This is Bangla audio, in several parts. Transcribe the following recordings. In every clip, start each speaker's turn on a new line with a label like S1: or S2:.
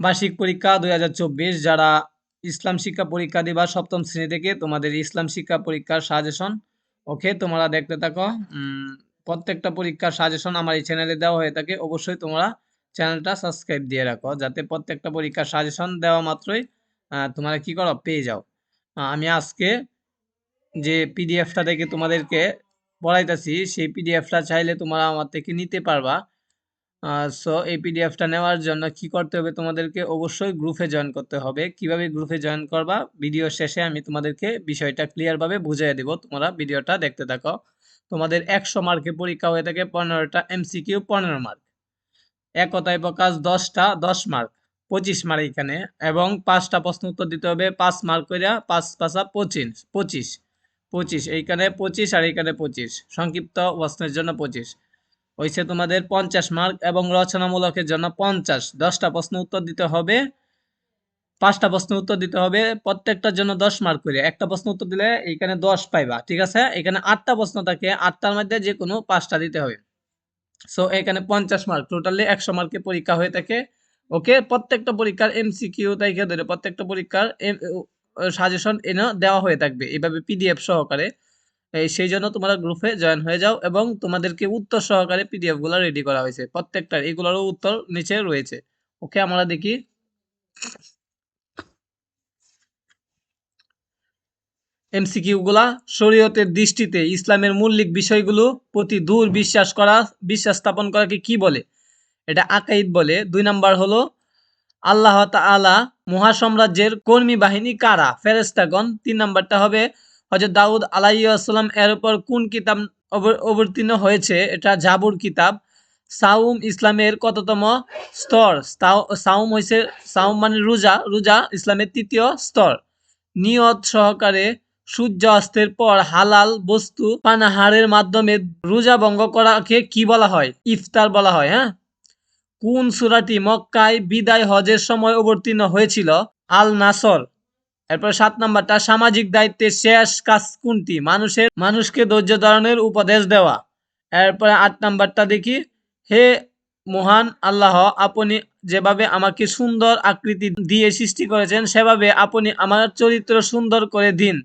S1: বার্ষিক পরীক্ষা দুই হাজার চব্বিশ, যারা ইসলাম শিক্ষা পরীক্ষা দিবা সপ্তম শ্রেণি থেকে, তোমাদের ইসলাম শিক্ষা পরীক্ষার সাজেশন ওকে, তোমরা দেখতে থাকো। প্রত্যেকটা পরীক্ষার সাজেশন আমার এই চ্যানেলে দেওয়া হয়ে থাকে। অবশ্যই তোমরা চ্যানেলটা সাবস্ক্রাইব দিয়ে রাখো, যাতে প্রত্যেকটা পরীক্ষার সাজেশন দেওয়া মাত্রই তোমরা কি করো, পেয়ে যাও। আমি আজকে যে পিডিএফটা থেকে তোমাদেরকে পড়াইতেছি, সেই পিডিএফটা চাইলে তোমরা আমার থেকে নিতে পারবা। সো এই পিডিএফটা নেওয়ার জন্য কি করতে হবে তোমাদেরকে অবশ্যই গ্রুপে জয়েন করতে হবে। কীভাবে গ্রুপে জয়েন করবা? ভিডিও শেষে আমি তোমাদেরকে বিষয়টা ক্লিয়ারভাবে বুঝিয়ে দেব। তোমরা ভিডিওটা দেখতে থাকো। তোমাদের একশো মার্কের পরীক্ষা হয়ে থাকে পনেরোটা এমসিকিউ পনেরো মার্ক এক কথায় প্রকাশ দশটা দশ মার্ক পঁচিশ মার্ক এখানে এবং পাঁচটা প্রশ্ন উত্তর দিতে হবে, পাঁচ মার্ক করে পাঁচ পাঁচা পঁচিশ পঁচিশ। পঁচিশ, এইখানে পঁচিশ আর এইখানে পঁচিশ। সংক্ষিপ্ত প্রশ্নের জন্য পঁচিশ। হয়েছে তোমাদের পঞ্চাশ মার্ক এবং রচনামূলকের জন্য পঞ্চাশ। দশটা প্রশ্ন উত্তর দিতে হবে, পাঁচটা প্রশ্ন উত্তর দিতে হবে, প্রত্যেকটার জন্য দশ মার্ক করে। একটা প্রশ্ন উত্তর দিলে এখানে দশ পাইবা, ঠিক আছে? এখানে আটটা প্রশ্ন থাকে, আটটার মধ্যে যে কোনো পাঁচটা দিতে হবে। সো এখানে পঞ্চাশ মার্ক টোটালি একশো মার্কের পরীক্ষা হয়ে থাকে। ওকে প্রত্যেকটা পরীক্ষার এমসিকিউ তাইকে ধরে প্রত্যেকটা পরীক্ষার সাজেশন এনে দেওয়া হয়ে থাকবে। এভাবে পিডিএফ সহকারে সেই জন্য তোমরা গ্রুপে জয়েন হয়ে যাও এবং তোমাদেরকে উত্তর সহকারে পিডিএফগুলো রেডি করা হয়েছে। প্রত্যেকটার এগুলোরও উত্তর নিচে রয়েছে। ওকে আমরা দেখি। শরীয়তের দৃষ্টিতে ইসলামের মৌলিক বিষয়গুলো প্রতি দূর বিশ্বাস করা, বিশ্বাস স্থাপন করাকে কি বলে? এটা আকাইদ বলে। দুই নাম্বার হলো, আল্লাহ তাআলা মহাসাম্রাজ্যের কর্মী বাহিনী কারা? ফেরেস্তাগণ তিন নাম্বারটা হবে হজরত দাউদ আলাইসাল্লাম এর উপর কোন কিতাব অব- অবতীর্ণ হয়েছে? এটা জাবুর কিতাব। সাউম ইসলামের কততম স্তর? সাউ- সাউম হয়েছে সাউম মানে রোজা রোজা ইসলামের তৃতীয় স্তর। নিয়ত সহকারে সূর্য অস্তের পর হালাল বস্তু পানাহারের মাধ্যমে রোজা ভঙ্গ করাকে কি বলা হয়? ইফতার বলা হয় হ্যাঁ? কোন সুরাটি মক্কায় বিদায় হজের সময় অবতীর্ণ হয়েছিল? আল নাসর এরপর সাত নাম্বারটা, সামাজিক দায়িত্বের শেষ কাজ কোনটি? মানুষের, মানুষকে ধৈর্য ধারণের উপদেশ দেওয়া। এরপরে আট নাম্বারটা দেখি, হে মহান আল্লাহ, আপনি যেভাবে আমাকে সুন্দর আকৃতি দিয়ে সৃষ্টি করেছেন, সেভাবে আপনি আমার চরিত্র সুন্দর করে দিন।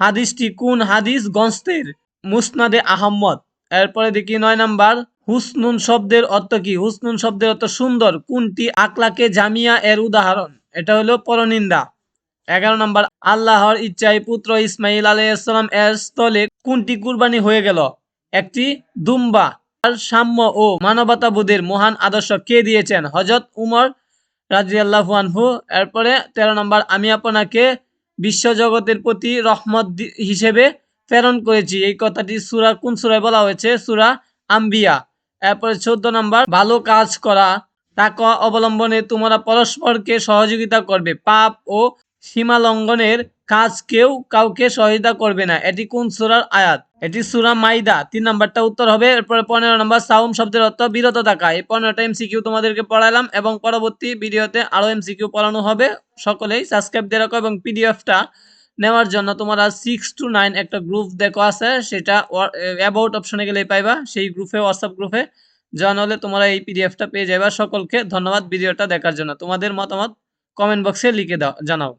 S1: হাদিসটি কোন হাদিস? গন্স্তের মুসনাদে আহম্মদ। এরপরে দেখি নয় নাম্বার, হুসনুন শব্দের অর্থ কি? হুসনুন শব্দের অর্থ সুন্দর। কোনটি? আকলাকে জামিয়া এর উদাহরণ। এটা হলো পরনিন্দা। এগারো নম্বর, আল্লাহর ইচ্ছায় পুত্র ইসমাইল আলাইসালাম এর স্থলে কোনটি কুরবানি হয়ে গেল? একটি দুম্বা। আর সাম্য ও মানবতাবোধের মহান আদর্শ কে দিয়েছেন? হজরত উমর রাজিয়াল্লাহু আনহু। এরপরে তেরো নম্বর, আমি আপনাকে বিশ্বজগতের প্রতি রহমত হিসেবে প্রেরণ করেছি। এই কথাটি সুরা, কোন সুরায় বলা হয়েছে? সুরা আম্বিয়া। এরপরে চোদ্দ নম্বর, ভালো কাজ করা। তাকওয়া অবলম্বনে তোমরা পরস্পরকে সহযোগিতা করবে। পাপ ও সীমা লঙ্ঘনের কাজ কেউ কাউকে সহায়তা করবে না। এটি কোন সুরার আয়াত? এটি সুরা মাইদা। তিন নাম্বারটা উত্তর হবে, এরপরে পনেরো নম্বর, সাউম শব্দের অর্থ বিরত থাকা। এই পনেরোটা এমসিকিউ তোমাদেরকে পড়ালাম এবং পরবর্তী ভিডিওতে আরও এমসিকিউ পড়ানো হবে। সকলেই সাবস্ক্রাইব দিয়ে রাখো এবং পিডিএফটা নেওয়ার জন্য তোমরা সিক্স টু নাইন একটা গ্রুপ দেখো আছে, সেটা অ্যাবাউট অপশনে গেলেই পাইবা। সেই গ্রুপে হোয়াটসঅ্যাপ গ্রুপে জয়েন হলে তোমরা এই পিডিএফটা পেয়ে যাবে সকলকে ধন্যবাদ ভিডিওটা দেখার জন্য। তোমাদের মতামত কমেন্ট বক্সে লিখে দাও, জানাও।